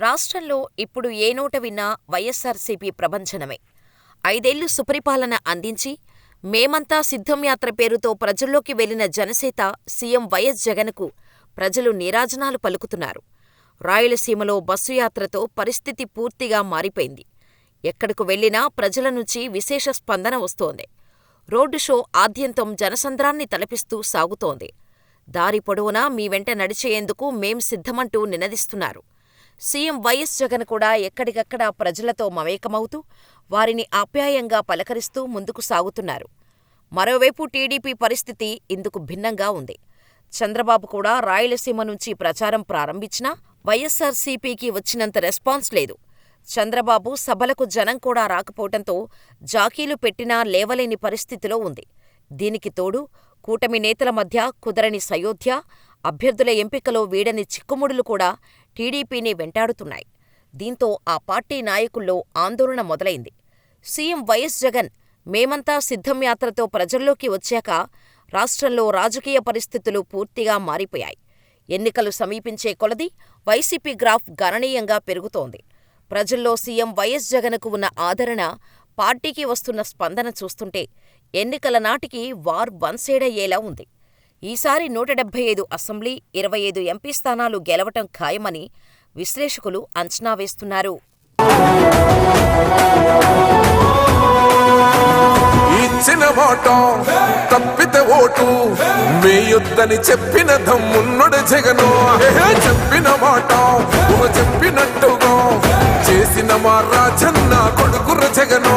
రాష్ట్రంలో ఇప్పుడు ఏ నోట విన్నా వైఎస్సార్సీపీ ప్రభంజనమే. ఐదేళ్ళు సుపరిపాలన అందించి, మేమంతా సిద్ధం యాత్ర పేరుతో ప్రజల్లోకి వెళ్ళిన జనసేత సీఎం వైఎస్ జగన్కు ప్రజలు నీరాజనాలు పలుకుతున్నారు. రాయలసీమలో బస్సు యాత్రతో పరిస్థితి పూర్తిగా మారిపోయింది. ఎక్కడకు వెళ్ళినా ప్రజల నుంచి విశేష స్పందన వస్తోంది. రోడ్డు షో ఆద్యంతం జనసంద్రాన్ని తలపిస్తూ సాగుతోంది. దారి పొడవునా మీ వెంట నడిచేందుకు మేం సిద్ధమంటూ నినదిస్తున్నారు. సీఎం వైఎస్ జగన్ కూడా ఎక్కడికక్కడ ప్రజలతో మమేకమవుతూ, వారిని ఆప్యాయంగా పలకరిస్తూ ముందుకు సాగుతున్నారు. మరోవైపు టీడీపీ పరిస్థితి ఇందుకు భిన్నంగా ఉంది. చంద్రబాబు కూడా రాయలసీమ నుంచి ప్రచారం ప్రారంభించినా వైఎస్సార్సీపీకి వచ్చినంత రెస్పాన్స్ లేదు. చంద్రబాబు సభలకు జనం కూడా రాకపోవటంతో జాకీలు పెట్టినా లేవలేని పరిస్థితిలో ఉంది. దీనికి తోడు కూటమి నేతల మధ్య కుదరని సయోధ్య, అభ్యర్థుల ఎంపికలో వీడని చిక్కుముడులు కూడా టీడీపీని వెంటాడుతున్నాయి. దీంతో ఆ పార్టీ నాయకుల్లో ఆందోళన మొదలైంది. సీఎం వైఎస్ జగన్ మేమంతా సిద్ధం యాత్రతో ప్రజల్లోకి వచ్చాక రాష్ట్రంలో రాజకీయ పరిస్థితులు పూర్తిగా మారిపోయాయి. ఎన్నికలు సమీపించే కొలదీ వైసీపీ గ్రాఫ్ గణనీయంగా పెరుగుతోంది. ప్రజల్లో సీఎం వైఎస్ జగన్కు ఉన్న ఆదరణ, పార్టీకి వస్తున్న స్పందన చూస్తుంటే ఎన్నికల నాటికి వార్ వన్సైడయ్యేలా ఉంది. ఈసారి నూట డెబ్బై ఐదు అసెంబ్లీ, ఇరవై ఐదు ఎంపీ స్థానాలు గెలవటం ఖాయమని విశ్లేషకులు అంచనా వేస్తున్నారు. ఇచ్చిన మాట తప్పితే ఓటు వేయొద్దని చెప్పిన దమ్మున్నడు జగను చెప్పిన మాట చెప్పినట్టుగా చేసిన మా రాజన్న కొడుకుర జగను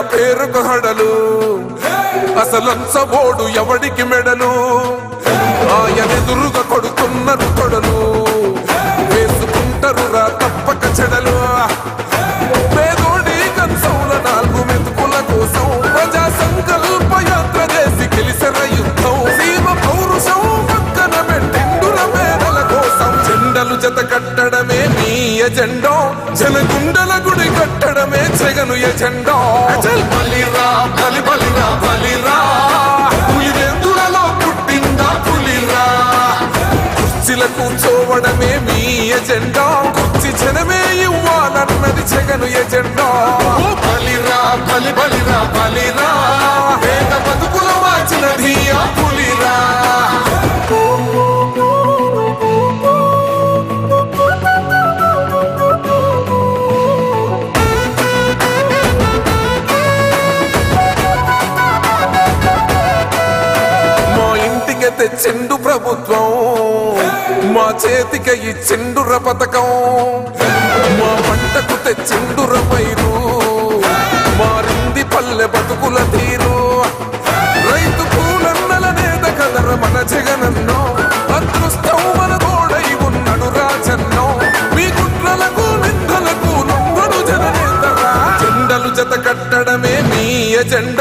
పేరుకు హడలు. అసలంచబోడు ఎవడికి మెడలు? ఆయన ఆయనెదురుగా కొడుతున్నారు కొడలు గుడి కట్టడమే జగను ఎజెండా. అచల్ బలిరా బలి బలిరా బలిరా. పులివెందులలో పుట్టిందా పులిరా? కుర్చీల కూర్చోవడమే మీ ఎజెండా. కుర్చీ జనమే ఇవ్వాలన్నది జగను ఎజెండా. బలిరా బలి బలిరా బలిరా. పేద బతుకుల మార్చినది ఆ పులిరా. తెచ్చిండు ప్రభుత్వం. మా చేతికి ఇచ్చిండుర పథకం. మా పంటకు తెచ్చిండుర పైరు. మారింది పల్లె బతుకుల తీరు. రైతు పూలన్నల నేత కదర మన జగనన్నో. అదృష్టం మన తోడై ఉన్నడు రాజన్నో. మీ కుట్రలకు నిందలకు లొంగడు జననేతరా జెండలు జత కట్టడమే మీ ఎజెండా.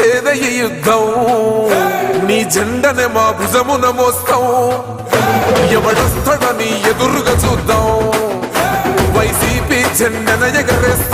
గెలిచేద ఈ యుద్ధం. నీ జెండనే మా భుజమున మోస్తాం. ఎవడొస్తాడని ఎదురుగా చూద్దాం. వైసీపీ జెండన ఎగరేస్తాం.